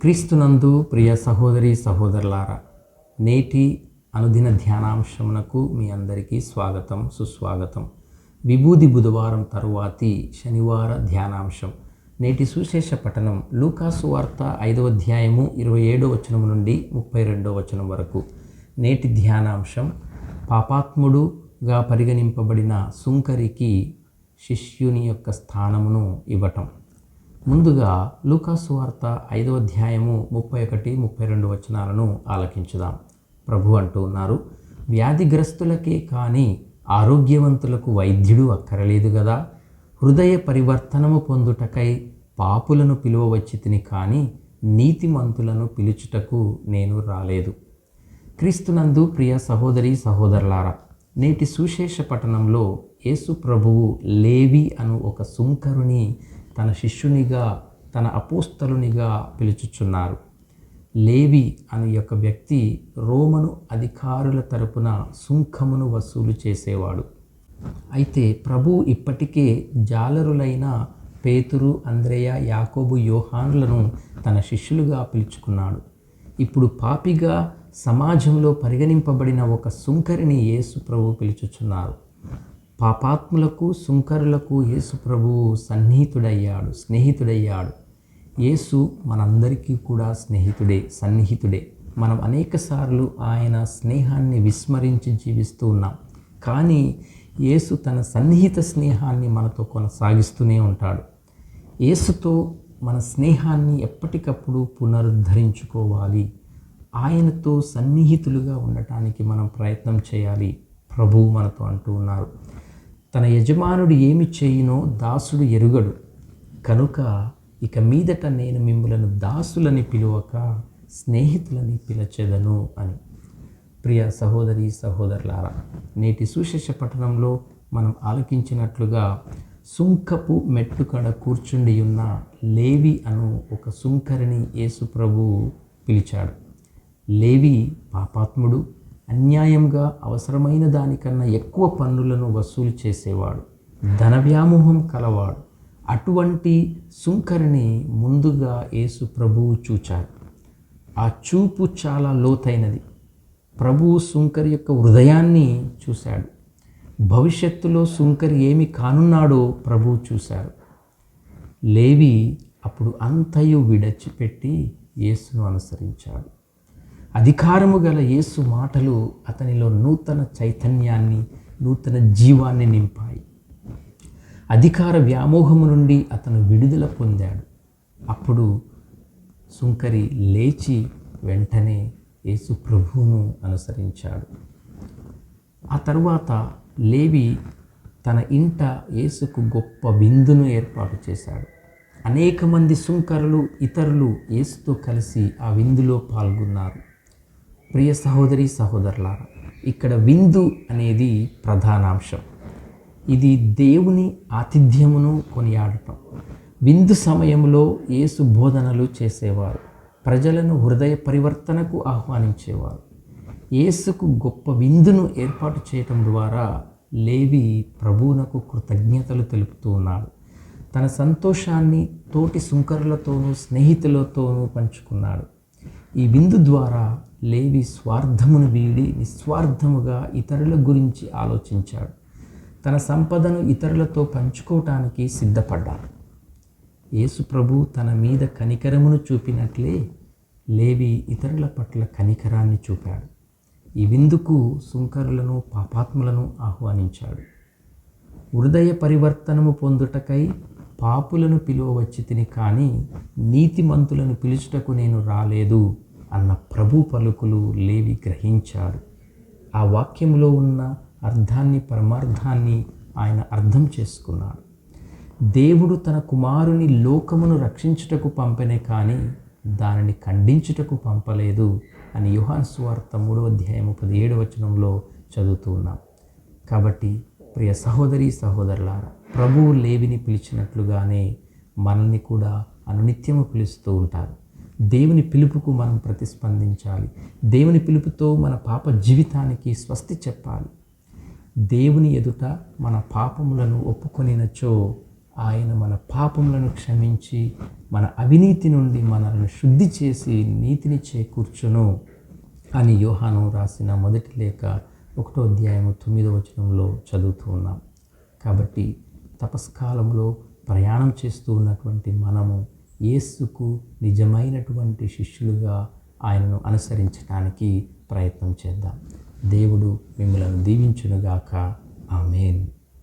క్రీస్తునందు ప్రియ సహోదరి సహోదరులారా నేటి అనుదిన ధ్యానాంశమునకు మీ అందరికీ స్వాగతం సుస్వాగతం. విభూది బుధవారం తరువాతి శనివార ధ్యానాంశం. నేటి సుశేష పఠనం లూకాసు వార్త ఐదవ అధ్యాయము ఇరవై ఏడో వచనం నుండి ముప్పై రెండో వచనం వరకు. నేటి ధ్యానాంశం పాపాత్ముడుగా పరిగణింపబడిన సుంకరికి శిష్యుని యొక్క స్థానమును ఇవ్వటం. ముందుగా లూకాసు వార్త ఐదవ అధ్యాయము ముప్పై ఒకటి ముప్పై రెండు వచనాలను ఆలకించుదాం. ప్రభు అంటూ ఉన్నారు వ్యాధిగ్రస్తులకే కానీ ఆరోగ్యవంతులకు వైద్యుడు అక్కరలేదు కదా హృదయ పరివర్తనము పొందుటకై పాపులను పిలువవచ్చితిని కానీ నీతిమంతులను పిలుచుటకు నేను రాలేదు. క్రీస్తునందు ప్రియ సహోదరి సహోదరులారా నేటి సుశేష పట్టణంలో యేసు ప్రభువు లేవి అను ఒక సుంకరుని తన శిష్యునిగా తన అపోస్తలునిగా పిలుచుచున్నారు. లేవి అనే యొక్క వ్యక్తి రోమను అధికారుల తరపున సుంకమును వసూలు చేసేవాడు. అయితే ప్రభు ఇప్పటికే జాలరులైన పేతురు అంద్రేయ యాకోబు యోహాన్లను తన శిష్యులుగా పిలుచుకున్నాడు. ఇప్పుడు పాపిగా సమాజంలో పరిగణింపబడిన ఒక సుంకరిని యేసు ప్రభు పిలుచుచున్నారు. పాపాత్ములకు సుంకరులకు యేసు ప్రభువు సన్నిహితుడయ్యాడు స్నేహితుడయ్యాడు. యేసు మనందరికీ కూడా స్నేహితుడే సన్నిహితుడే. మనం అనేకసార్లు ఆయన స్నేహాన్ని విస్మరించి జీవిస్తూ ఉన్నాం. కానీ యేసు తన సన్నిహిత స్నేహాన్ని మనతో కొనసాగిస్తూనే ఉంటాడు. యేసుతో మన స్నేహాన్ని ఎప్పటికప్పుడు పునరుద్ధరించుకోవాలి. ఆయనతో సన్నిహితులుగా ఉండటానికి మనం ప్రయత్నం చేయాలి. ప్రభువు మనతో అంటూ ఉన్నారు. తన యజమానుడు ఏమి చేయునో దాసుడు ఎరుగడు. కనుక ఇక మీదట నేను మిమ్మలను దాసులని పిలువక స్నేహితులని పిలచెదను అని. ప్రియ సహోదరి సహోదరులారా నేటి సుశేష పట్టణంలో మనం ఆలకించినట్లుగా సుంకపు మెట్టుకడ కూర్చుండి ఉన్న లేవి అను ఒక సుంకరిని యేసు ప్రభు పిలిచాడు. లేవి పాపాత్ముడు అన్యాయంగా అవసరమైన దానికన్నా ఎక్కువ పన్నులను వసూలు చేసేవాడు. ధన వ్యామోహం కలవాడు. అటువంటి సుంకరిని ముందుగా యేసు ప్రభువు చూచాడు. ఆ చూపు చాలా లోతైనది. ప్రభువు సుంకరి యొక్క హృదయాన్ని చూశాడు. భవిష్యత్తులో సుంకరి ఏమి కానున్నాడో ప్రభువు చూశాడు లేవి అప్పుడు అంతయు విడచిపెట్టి యేసును అనుసరించాడు. అధికారము గల యేసు మాటలు అతనిలో నూతన చైతన్యాన్ని నూతన జీవాన్ని నింపాయి. అధికార వ్యామోహము నుండి అతను విడుదల పొందాడు. అప్పుడు సుంకరి లేచి వెంటనే యేసు ప్రభువును అనుసరించాడు. ఆ తరువాత లేవి తన ఇంట యేసుకు గొప్ప విందును ఏర్పాటు చేశాడు. అనేక మంది సుంకరులు ఇతరులు యేసుతో కలిసి ఆ విందులో పాల్గొన్నారు. ప్రియ సహోదరి సహోదరులారా ఇక్కడ విందు అనేది ప్రధానాంశం. ఇది దేవుని ఆతిథ్యమును కొనియాడటం. విందు సమయంలో యేసు బోధనలు చేసేవారు. ప్రజలను హృదయ పరివర్తనకు ఆహ్వానించేవారు. యేసుకు గొప్ప విందును ఏర్పాటు చేయటం ద్వారా లేవి ప్రభువునకు కృతజ్ఞతలు తెలుపుతూ ఉన్నాడు. తన సంతోషాన్ని తోటి సుంకరులతోనూ స్నేహితులతోనూ పంచుకున్నాడు. ఈ విందు ద్వారా లేవి స్వార్థమును వీడి నిస్వార్థముగా ఇతరుల గురించి ఆలోచించాడు. తన సంపదను ఇతరులతో పంచుకోవటానికి సిద్ధపడ్డాడు. యేసు ప్రభు తన మీద కనికరమును చూపినట్లే లేవి ఇతరుల పట్ల కనికరాన్ని చూపాడు. ఈ విందుకు సుంకరులను పాపాత్ములను ఆహ్వానించాడు. హృదయ పరివర్తనము పొందుటకై పాపులను పిలువవచ్చి తిని కానీ నీతిమంతులను పిలుచుటకు నేను రాలేదు అన్న ప్రభు పలుకులు లేవి గ్రహించాడు ఆ వాక్యంలో ఉన్న అర్థాన్ని పరమార్థాన్ని ఆయన అర్థం చేసుకున్నాడు. దేవుడు తన కుమారుని లోకమును రక్షించుటకు పంపనే కానీ దానిని ఖండించుటకు పంపలేదు అని యుహాన్ సువార్త మూడవ అధ్యాయము ఏడు వచనంలో చదువుతూ ఉన్నాం. కాబట్టి ప్రియ సహోదరి సహోదరులారా ప్రభువు లేవిని పిలిచినట్లుగానే మనల్ని కూడా అనునిత్యము పిలుస్తూ ఉంటారు. దేవుని పిలుపుకు మనం ప్రతిస్పందించాలి. దేవుని పిలుపుతో మన పాప జీవితానికి స్వస్తి చెప్పాలి. దేవుని ఎదుట మన పాపములను ఒప్పుకొనినచో ఆయన మన పాపములను క్షమించి మన అవినీతి నుండి మనల్ని శుద్ధి చేసి నీతిని చేకూర్చును అని యోహాను రాసిన మొదటి లేఖ ఒకటో అధ్యాయము తొమ్మిదో వచనంలో చదువుతూ ఉన్నాం. కాబట్టి తపస్కాలంలో ప్రయాణం చేస్తూ ఉన్నటువంటి మనము యేసుకు నిజమైనటువంటి శిష్యులుగా ఆయనను అనుసరించడానికి ప్రయత్నం చేద్దాం. దేవుడు మిమ్మల్ని దీవించునుగాక. ఆమెన్.